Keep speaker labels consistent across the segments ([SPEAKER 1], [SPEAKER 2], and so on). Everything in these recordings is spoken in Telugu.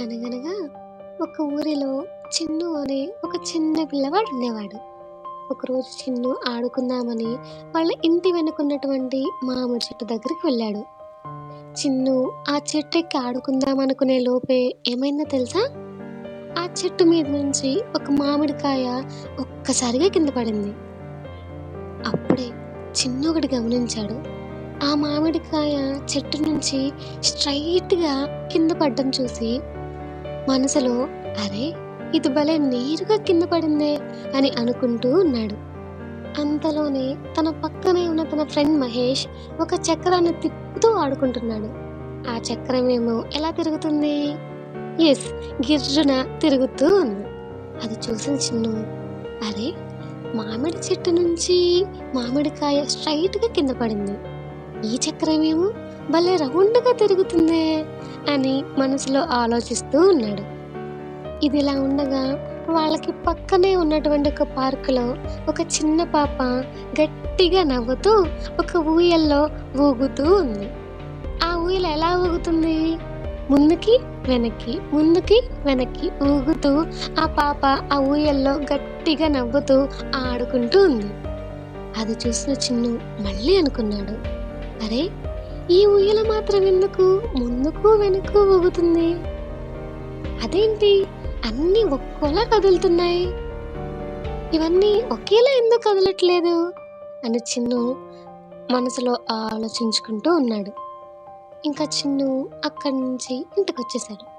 [SPEAKER 1] అనగనగా ఒక ఊరిలో చిన్ను అనే ఒక చిన్న పిల్లవాడు ఉండేవాడు. ఒకరోజు చిన్ను ఆడుకుందామని వాళ్ళ ఇంటి వెనుకున్నటువంటి మామిడి చెట్టు దగ్గరికి వెళ్ళాడు. చిన్ను ఆ చెట్టు ఎక్కి ఆడుకుందాం అనుకునే లోపే ఏమైందో తెలుసా? ఆ చెట్టు మీద నుంచి ఒక మామిడికాయ ఒక్కసారిగా కింద పడింది. అప్పుడే చిన్ను ఒకటి గమనించాడు. ఆ మామిడికాయ చెట్టు నుంచి స్ట్రైట్గా కింద పడ్డం చూసి మనసులో అరే ఇది భలే నేరుగా కింద పడిందే అని అనుకుంటూ ఉన్నాడు. అంతలోనే తన పక్కనే ఉన్న తన ఫ్రెండ్ మహేష్ ఒక చక్రాన్ని తిప్పుతూ ఆడుకుంటున్నాడు. ఆ చక్రం ఏమో ఎలా తిరుగుతుంది? ఎస్ గిర్రున తిరుగుతూ ఉంది. అది చూసిన చిన్ను అరే మామిడి చెట్టు నుంచి మామిడికాయ స్ట్రైట్గా కింద పడింది. ఈ చక్రం ఏమో భలే రౌండ్గా తిరుగుతుందే అని మనసులో ఆలోచిస్తూ ఉన్నాడు. ఇది ఇలా ఉండగా వాళ్ళకి పక్కనే ఉన్నటువంటి ఒక పార్కులో ఒక చిన్న పాప గట్టిగా నవ్వుతూ ఒక ఊయల్లో ఊగుతూ ఉంది. ఆ ఊయల ఎలా ఊగుతుంది? ముందుకి వెనక్కి ముందుకి వెనక్కి ఊగుతూ ఆ పాప ఆ ఊయల్లో గట్టిగా నవ్వుతూ ఆడుకుంటూ ఉంది. అది చూసిన చిన్ను మళ్ళీ అనుకున్నాడు. అరే ఈ ఊయల మాత్రం ఎందుకు? ముందుకు వెనుకు ఊగుతుంది. అదేంటి? అన్నీ ఒక్కోలా కదులుతున్నాయి. ఇవన్నీ ఒకేలా ఎందుకు కదలట్లేదు? అని చిన్ను మనసులో ఆలోచించుకుంటూ ఉన్నాడు. ఇంకా చిన్ను అక్కడి నుంచి ఇంటికి వచ్చేసాడు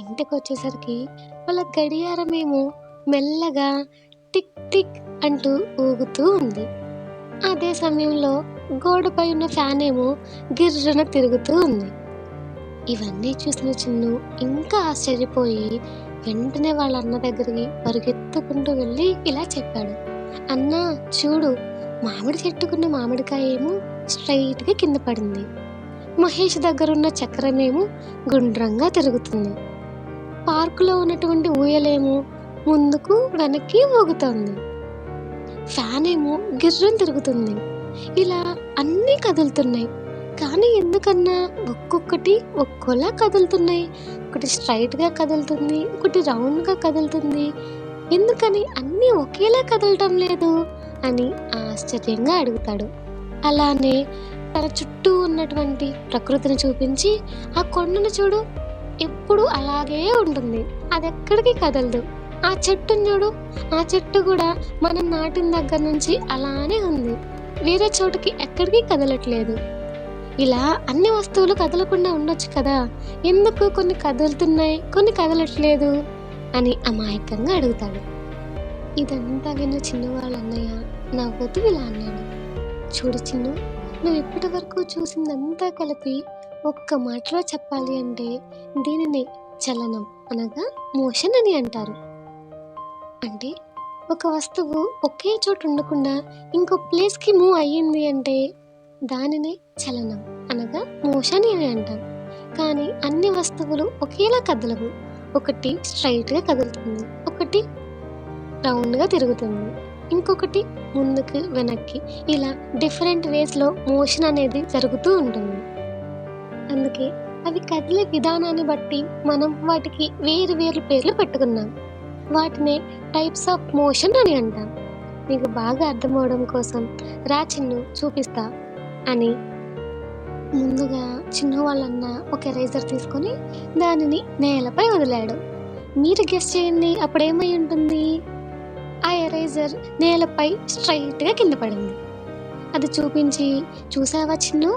[SPEAKER 1] ఇంటికి వచ్చేసరికి వాళ్ళ గడియారమేమో మెల్లగా టిక్ టిక్ అంటూ ఊగుతూ ఉంది. అదే సమయంలో గోడపై ఉన్న ఫ్యాన్ ఏమో గిర్రన తిరుగుతూ ఉంది. ఇవన్నీ చూసిన చిన్ను ఇంకా ఆశ్చర్యపోయి వెంటనే వాళ్ళ అన్న దగ్గరికి పరిగెత్తుకుంటూ వెళ్ళి ఇలా చెప్పాడు. అన్నా చూడు మామిడి చెట్టుకున్న మామిడికాయ ఏమో స్ట్రైట్గా కింద పడింది. మహేష్ దగ్గరున్న చక్రమేమో గుండ్రంగా తిరుగుతుంది. పార్కులో ఉన్నటువంటి ఊయలేమో ముందుకు వెనక్కి ఊగుతోంది. ఫ్యాన్ ఏమో గిర్రం తిరుగుతుంది. ఇలా అన్నీ కదులుతున్నాయి. కానీ ఎందుకన్నా ఒక్కొక్కటి ఒక్కోలా కదులుతున్నాయి. ఒకటి స్ట్రైట్గా కదులుతుంది ఒకటి రౌండ్గా కదులుతుంది. ఎందుకని అన్నీ ఒకేలా కదలటం లేదు? అని ఆశ్చర్యంగా అడుగుతాడు. అలానే తన చుట్టూ ఉన్నటువంటి ప్రకృతిని చూపించి ఆ కొండను చూడు. ఎప్పుడు అలాగే ఉంటుంది. అది ఎక్కడికి కదలదు. ఆ చెట్టును చూడు. ఆ చెట్టు కూడా మనం నాటిన దగ్గర నుంచి అలానే ఉంది. వేరే చోటుకి ఎక్కడికి కదలట్లేదు. ఇలా అన్ని వస్తువులు కదలకుండా ఉండొచ్చు కదా. ఎందుకు కొన్ని కదులుతున్నాయి కొన్ని కదలట్లేదు అని అమాయకంగా అడుగుతాడు. ఇదంతా విన్న చిన్నవాళ్ళ అన్నయ్య నవ్వుతూ ఇలా అన్నాడు. చూడు చిన్ను నువ్వు ఇప్పటి వరకు చూసిందంతా కలిపి ఒక్క మాటలో చెప్పాలి అంటే దీనిని చలనం అనగా మోషన్ అని అంటారు. అంటే ఒక వస్తువు ఒకే చోటు ఉండకుండా ఇంకో ప్లేస్కి మూవ్ అయ్యింది అంటే దానినే చలనం అనగా మోషన్ అని అంటాం. కానీ అన్ని వస్తువులు ఒకేలా కదలవు. ఒకటి స్ట్రైట్గా కదులుతుంది ఒకటి రౌండ్గా తిరుగుతుంది ఇంకొకటి ముందుకు వెనక్కి ఇలా డిఫరెంట్ వేస్లో మోషన్ అనేది జరుగుతూ ఉంటుంది. అందుకే అవి కదిలే విధానాన్ని బట్టి మనం వాటికి వేరు వేరు పేర్లు పెట్టుకున్నాం. వాటినే టైప్స్ ఆఫ్ మోషన్ అని అంటాం. మీకు బాగా అర్థమవడం కోసం రా చిన్ను చూపిస్తా అని ముందుగా చిన్న వాళ్ళన్న ఒక ఎరేజర్ తీసుకొని దానిని నేలపై వదిలాడు. మీరు గెస్ చేయండి అప్పుడేమై ఉంటుంది? ఆ ఎరేజర్ నేలపై స్ట్రైట్గా కింద పడింది. అది చూపించి చూసావా చిన్ను?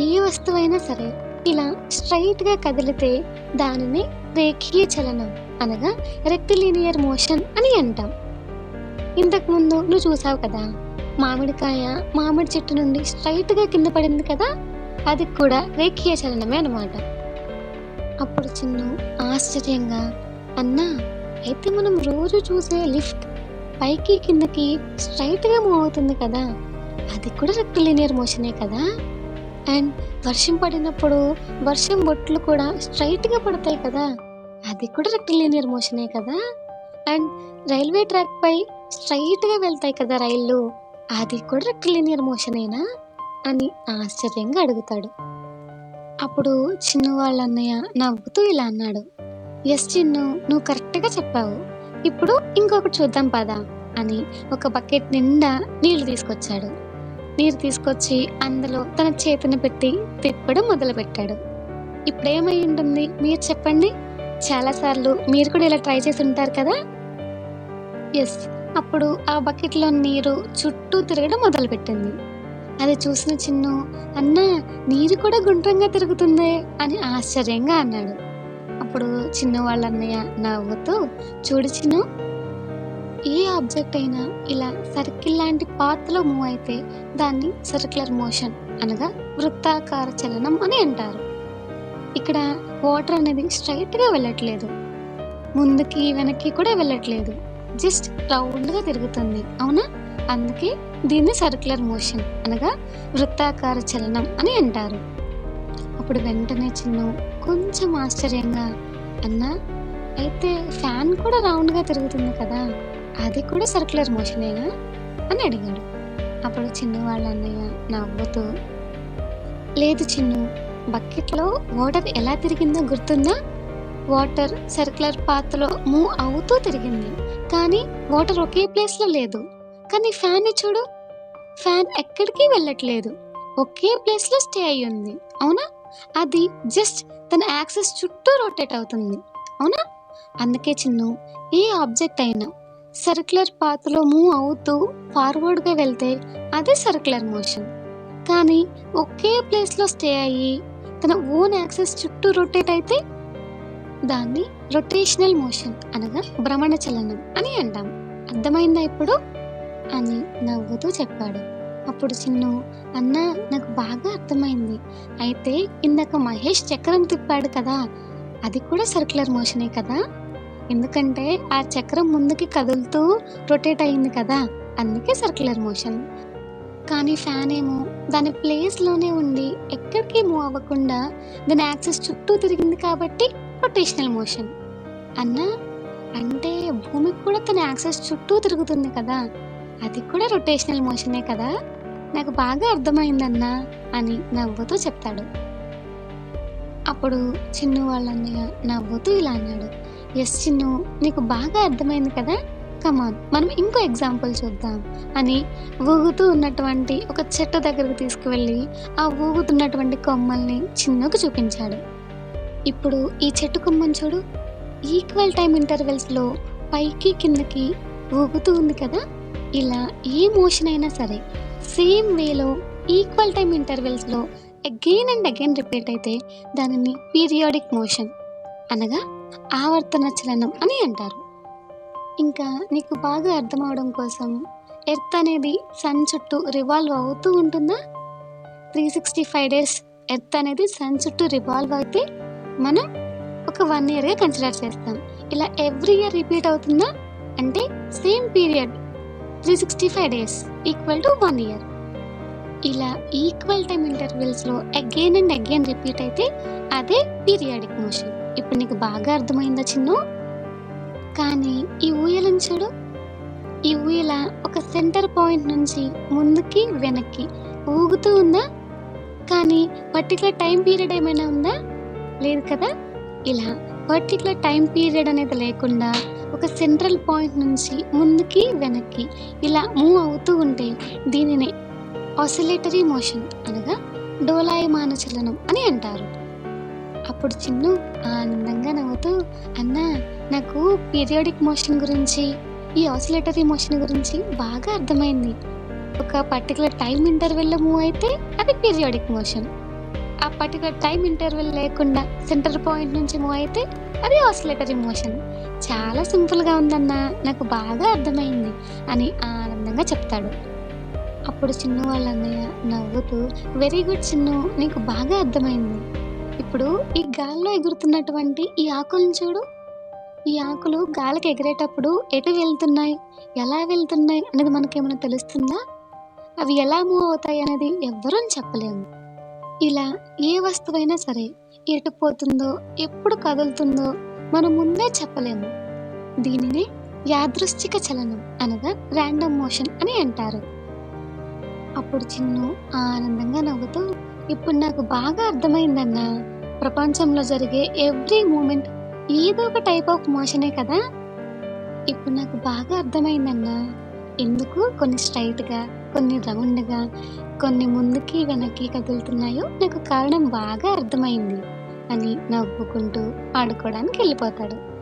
[SPEAKER 1] ఏ వస్తువైనా సరే ఇలా స్ట్రైట్గా కదిలితే దానిని రేఖీయ చలనం అనగా రెక్టిలీనియర్ మోషన్ అని అంటాం. ఇంతకుముందు నువ్వు చూసావు కదా మామిడికాయ మామిడి చెట్టు నుండి స్ట్రైట్గా కింద పడింది కదా అది కూడా రేఖీయ చలనమే అనమాట అప్పుడు చిన్ను ఆశ్చర్యంగా అన్నా అయితే మనం రోజు చూసే లిఫ్ట్ పైకి కిందకి స్ట్రైట్గా మూవ్ అవుతుంది కదా అది కూడా రెక్టిలీనియర్ మోషనే కదా? అండ్ వర్షం పడినప్పుడు వర్షం బొట్లు కూడా స్ట్రైట్గా పడతాయి కదా. అది కూడా రెక్టిలీనియర్ మోషనే కదా. అండ్ రైల్వే ట్రాక్ పై స్ట్రైట్గా వెళ్తాయి కదా రైళ్ళు. అది కూడా రెక్టిలీనియర్ మోషనేనా అని ఆశ్చర్యంగా అడుగుతాడు. అప్పుడు చిన్నవాళ్ళ అన్నయ్య నవ్వుతూ ఇలా అన్నాడు. ఎస్ చిన్ను నువ్వు కరెక్ట్గా చెప్పావు. ఇప్పుడు ఇంకొకటి చూద్దాం పదా అని ఒక బకెట్ నిండా నీళ్ళు తీసుకొచ్చాడు. నీరు తీసుకొచ్చి అందులో తన చేతిని పెట్టి తిప్పడం మొదలుపెట్టాడు. ఇప్పుడేమై ఉంటుంది? మీరు చెప్పండి. చాలాసార్లు మీరు కూడా ఇలా ట్రై చేసి ఉంటారు కదా? ఎస్. అప్పుడు ఆ బకెట్లో నీరు చుట్టూ తిరగడం మొదలుపెట్టింది. అది చూసిన చిన్ను అన్న నీరు కూడా గుండ్రంగా తిరుగుతుందే? అని ఆశ్చర్యంగా అన్నాడు. అప్పుడు చిన్న వాళ్ళ అన్నయ్య నవ్వుతూ చూడు చిన్ను ఏ ఆబ్జెక్ట్ అయినా ఇలా సర్కిల్ లాంటి పాత్రలో మూవ్ అయితే దాన్ని సర్క్యులర్ మోషన్ అనగా వృత్తాకార చలనం అని అంటారు. ఇక్కడ వాటర్ అనేది స్ట్రైట్గా వెళ్ళట్లేదు. ముందుకి వెనక్కి కూడా వెళ్ళట్లేదు. జస్ట్ రౌండ్గా తిరుగుతుంది. అవునా? అందుకే దీన్ని సర్క్యులర్ మోషన్ అనగా వృత్తాకార చలనం అని అంటారు. అప్పుడు వెంటనే చిన్ను కొంచెం ఆశ్చర్యంగా అన్నా అయితే ఫ్యాన్ కూడా రౌండ్గా తిరుగుతుంది కదా? అది కూడా సర్క్యులర్ మోషనేనా అని అడిగాడు. అప్పుడు చిన్ను వాళ్ళ అన్నయ్య నవ్వుతూ లేదు చిన్ను బకెట్లో వాటర్ ఎలా తిరిగిందో గుర్తుందా? వాటర్ సర్క్యులర్ పాత్రలో మూవ్ అవుతూ తిరిగింది. కానీ వాటర్ ఒకే ప్లేస్లో లేదు. కానీ ఫ్యాన్ చూడు. ఫ్యాన్ ఎక్కడికి వెళ్ళట్లేదు. ఒకే ప్లేస్లో స్టే అయ్యి ఉంది. అవునా? అది జస్ట్ తన యాక్సెస్ చుట్టూ రొటేట్ అవుతుంది. అవునా? అందుకే చిన్ను ఏ ఆబ్జెక్ట్ అయినా సర్క్యులర్ పాత్లో మూవ్ అవుతూ ఫార్వర్డ్గా వెళ్తే అదే సర్క్యులర్ మోషన్. కానీ ఒకే ప్లేస్లో స్టే అయ్యి తన ఓన్ యాక్సెస్ చుట్టూ రొటేట్ అయితే దాన్ని రొటేషనల్ మోషన్ అనగా భ్రమణ చలనం అని అంటాం. అర్థమైందా ఇప్పుడు? అని నవ్వుతూ చెప్పాడు. అప్పుడు చిన్ను అన్న నాకు బాగా అర్థమైంది. అయితే ఇందాక మహేష్ చక్రం తిప్పాడు కదా అది కూడా సర్క్యులర్ మోషనే కదా? ఎందుకంటే ఆ చక్రం ముందుకి కదులుతూ రొటేట్ అయింది కదా అందుకే సర్క్యులర్ మోషన్ కానీ ఫ్యాన్ ఏమో దాని ప్లేస్లోనే ఉండి ఎక్కడికి మూవ్ అవ్వకుండా దాని యాక్సెస్ చుట్టూ తిరిగింది కాబట్టి రొటేషనల్ మోషన్ అన్నా అంటే భూమి కూడా తన యాక్సెస్ చుట్టూ తిరుగుతుంది కదా అది కూడా రొటేషనల్ మోషనే కదా? నాకు బాగా అర్థమైందన్నా అని నవ్వుతూ చెప్తాడు. అప్పుడు చిన్ను వాళ్ళన్నయ్య నవ్వుతూ ఇలా అన్నాడు. ఎస్ చిన్ను నీకు బాగా అర్థమైంది కదా? కమాన్ మనం ఇంకో ఎగ్జాంపుల్ చూద్దాం. అని ఊగుతూ ఉన్నటువంటి ఒక చెట్టు దగ్గరకు తీసుకువెళ్ళి ఆ ఊగుతున్నటువంటి కొమ్మల్ని చిన్నుకు చూపించాడు. ఇప్పుడు ఈ చెట్టు కొమ్మని చూడు. ఈక్వల్ టైం ఇంటర్వెల్స్లో పైకి కిందకి ఊగుతూ ఉంది కదా? ఇలా ఏ మోషన్ అయినా సరే సేమ్ వేలో ఈక్వల్ టైం ఇంటర్వెల్స్లో అగైన్ అండ్ అగైన్ రిపీట్ అయితే దానిని పీరియాడిక్ మోషన్ అనగా ఆవర్తన చలనం అని అంటారు. ఇంకా నీకు బాగా అర్థం అవడం కోసం ఎర్త్ అనేది సన్ చుట్టూ రివాల్వ్ అవుతూ ఉంటుందా? Three sixty five days earth అనేది సన్ చుట్టూ రివాల్వ్ అయితే మనం ఒక వన్ ఇయర్గా కన్సిడర్ చేస్తాం. ఇలా ఎవ్రీ ఇయర్ రిపీట్ అవుతుందా? అంటే same period three sixty five days equal to one year ఇలా ఈక్వల్ టైం ఇంటర్వెల్స్లో అగైన్ అండ్ అగైన్ రిపీట్ అయితే అదే పీరియాడిక్ మోషన్ ఇప్పుడు నీకు బాగా అర్థమైందా చిన్ను? కానీ ఈ ఊయలను చూడు. ఈ ఊయల ఒక సెంటర్ పాయింట్ నుంచి ముందుకి వెనక్కి ఊగుతూ ఉందా? కానీ పర్టికులర్ టైం పీరియడ్ ఏమైనా ఉందా? లేదు కదా? ఇలా పర్టికులర్ టైం పీరియడ్ అనేది లేకుండా ఒక సెంట్రల్ పాయింట్ నుంచి ముందుకి వెనక్కి ఇలా మూవ్ అవుతూ ఉంటే దీనినే ఆసిలేటరీ మోషన్ అనగా డోలాయమాన చలనం అని అంటారు. అప్పుడు చిన్ను ఆనందంగా నవ్వుతూ అన్న నాకు పీరియాడిక్ మోషన్ గురించి ఈ ఆసిలేటరీ మోషన్ గురించి బాగా అర్థమైంది. ఒక పర్టికులర్ టైం ఇంటర్వెల్లో మూవ్ అయితే అది పీరియాడిక్ మోషన్. ఆ పర్టికులర్ టైం ఇంటర్వెల్ లేకుండా సెంటర్ పాయింట్ నుంచి మూవ్ అయితే అది ఆసిలేటరీ మోషన్. చాలా సింపుల్గా ఉందన్న నాకు బాగా అర్థమైంది అని ఆనందంగా చెప్తాడు. అప్పుడు చిన్ను వాళ్ళ అన్నయ్య నవ్వుతూ వెరీ గుడ్ చిన్ను నీకు బాగా అర్థమైంది. ఇప్పుడు ఈ గాలిలో ఎగురుతున్నటువంటి ఈ ఆకులను చూడు. ఈ ఆకులు గాలికి ఎగిరేటప్పుడు ఎటు వెళ్తున్నాయి? ఎలా వెళ్తున్నాయి అనేది మనకేమైనా తెలుస్తుందా? అవి ఎలా మూవ్ అవుతాయి అనేది ఎవ్వరూ చెప్పలేము. ఇలా ఏ వస్తువైనా సరే ఎటు పోతుందో ఎప్పుడు కదులుతుందో మనం ముందే చెప్పలేము. దీనిని యాదృశ్చిక చలనం అనగా ర్యాండమ్ మోషన్ అని అంటారు. అప్పుడు చిన్ను ఆనందంగా నవ్వుతూ ఇప్పుడు నాకు బాగా అర్థమైందన్నా. ప్రపంచంలో జరిగే ఎవ్రీ మూమెంట్ ఏదో ఒక టైప్ ఆఫ్ మోషనే కదా? ఇప్పుడు నాకు బాగా అర్థమైందన్నా. ఎందుకు కొన్ని స్ట్రైట్గా కొన్ని రౌండ్గా కొన్ని ముందుకి వెనక్కి కదులుతున్నాయో నాకు కారణం బాగా అర్థమైంది అని నవ్వుకుంటూ ఆడుకోవడానికి వెళ్ళిపోతాడు.